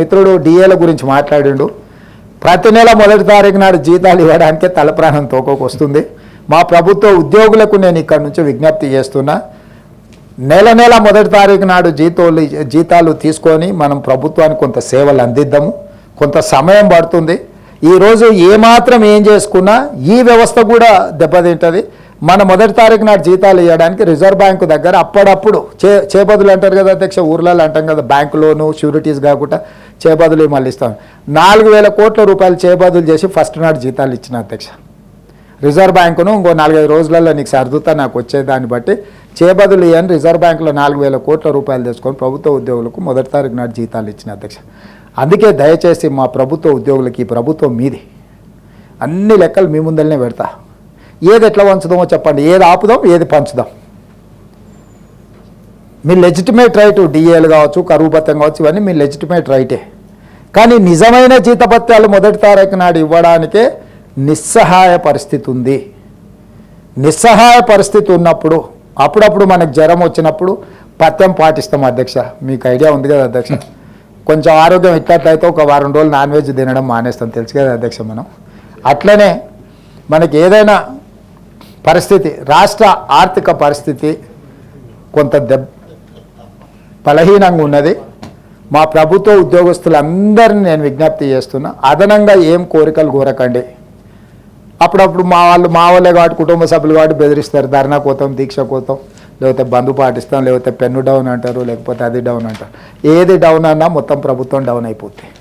మిత్రుడు డిఏల గురించి మాట్లాడిండు. ప్రతి నెల మొదటి తారీఖు నాడు జీతాలు ఇవ్వడానికే తలప్రాణం తోకొకొస్తుంది. వస్తుంది మా ప్రభుత్వ ఉద్యోగులకు నేను ఇక్కడ నుంచి విజ్ఞప్తి చేస్తున్నా. నెల నెల మొదటి తారీఖు నాడు జీతాలు జీతాలు తీసుకొని మనం ప్రభుత్వానికి కొంత సేవలు అందిద్దాము. కొంత సమయం పడుతుంది. ఈరోజు ఏమాత్రం ఏం చేసుకున్నా ఈ వ్యవస్థ కూడా దెబ్బతింటుంది. మన మొదటి తారీఖు నాడు జీతాలు ఇవ్వడానికి రిజర్వ్ బ్యాంకు దగ్గర అప్పుడప్పుడు చే చేపదులు అంటారు కదా అధ్యక్ష ఊర్లలో అంటాం కదా బ్యాంకు లోను షూరిటీస్ కాకుండా చేబదులు మళ్ళీ ఇస్తాం నాలుగు వేల కోట్ల రూపాయలు చేబదులు చేసి ఫస్ట్ నాడు జీతాలు ఇచ్చిన అధ్యక్ష. రిజర్వ్ బ్యాంకును ఇంకో నాలుగైదు రోజులలో నీకు సర్దుతా నాకు వచ్చేదాన్ని బట్టి చేబదులు ఇవ్వని రిజర్వ్ బ్యాంకులో నాలుగు వేల కోట్ల రూపాయలు తెచ్చుకొని ప్రభుత్వ ఉద్యోగులకు మొదటి తారీఖు నాడు జీతాలు ఇచ్చిన అధ్యక్ష. అందుకే దయచేసి మా ప్రభుత్వ ఉద్యోగులకి ఈ ప్రభుత్వం మీది. అన్ని లెక్కలు మీ ముందరనే పెడతా. ఏది ఎట్లా పంచుదామో చెప్పండి. ఏది ఆపుదాం ఏది పంచుదాం. మీ లెజిటిమేట్ రైట్ డిఏలు కావచ్చు కరువు భత్యం కావచ్చు ఇవన్నీ మీ లెజిటిమేట్ రైటే కానీ నిజమైన జీతభత్యాలు మొదటి తారీఖు నాడు ఇవ్వడానికే నిస్సహాయ పరిస్థితి ఉంది. నిస్సహాయ పరిస్థితి ఉన్నప్పుడు అప్పుడప్పుడు మనకు జ్వరం వచ్చినప్పుడు పథ్యం పాటిస్తాం అధ్యక్ష. మీకు ఐడియా ఉంది కదా అధ్యక్ష. కొంచెం ఆరోగ్యం ఇట్లట్లయితే ఒక వారం రోజులు నాన్ వెజ్ తినడం మానేస్తాం. తెలుసు కదా అధ్యక్ష మనం. అట్లనే మనకి ఏదైనా పరిస్థితి రాష్ట్ర ఆర్థిక పరిస్థితి కొంత దెబ్బ బలహీనంగా ఉన్నది. మా ప్రభుత్వ ఉద్యోగస్తులందరినీ నేను విజ్ఞప్తి చేస్తున్నా అదనంగా ఏం కోరికలు కోరకండి. అప్పుడప్పుడు మా వాళ్ళు మా వాళ్ళే కాబట్టి కుటుంబ సభ్యులు కాబట్టి బెదిరిస్తారు ధర్నా కోతాం దీక్ష కోతాం లేకపోతే బంధు పాటిస్తాం లేకపోతే పెన్ను డౌన్ అంటారు లేకపోతే అది డౌన్ అంటారు. ఏది డౌన్ అన్నా మొత్తం ప్రభుత్వం డౌన్ అయిపోతుంది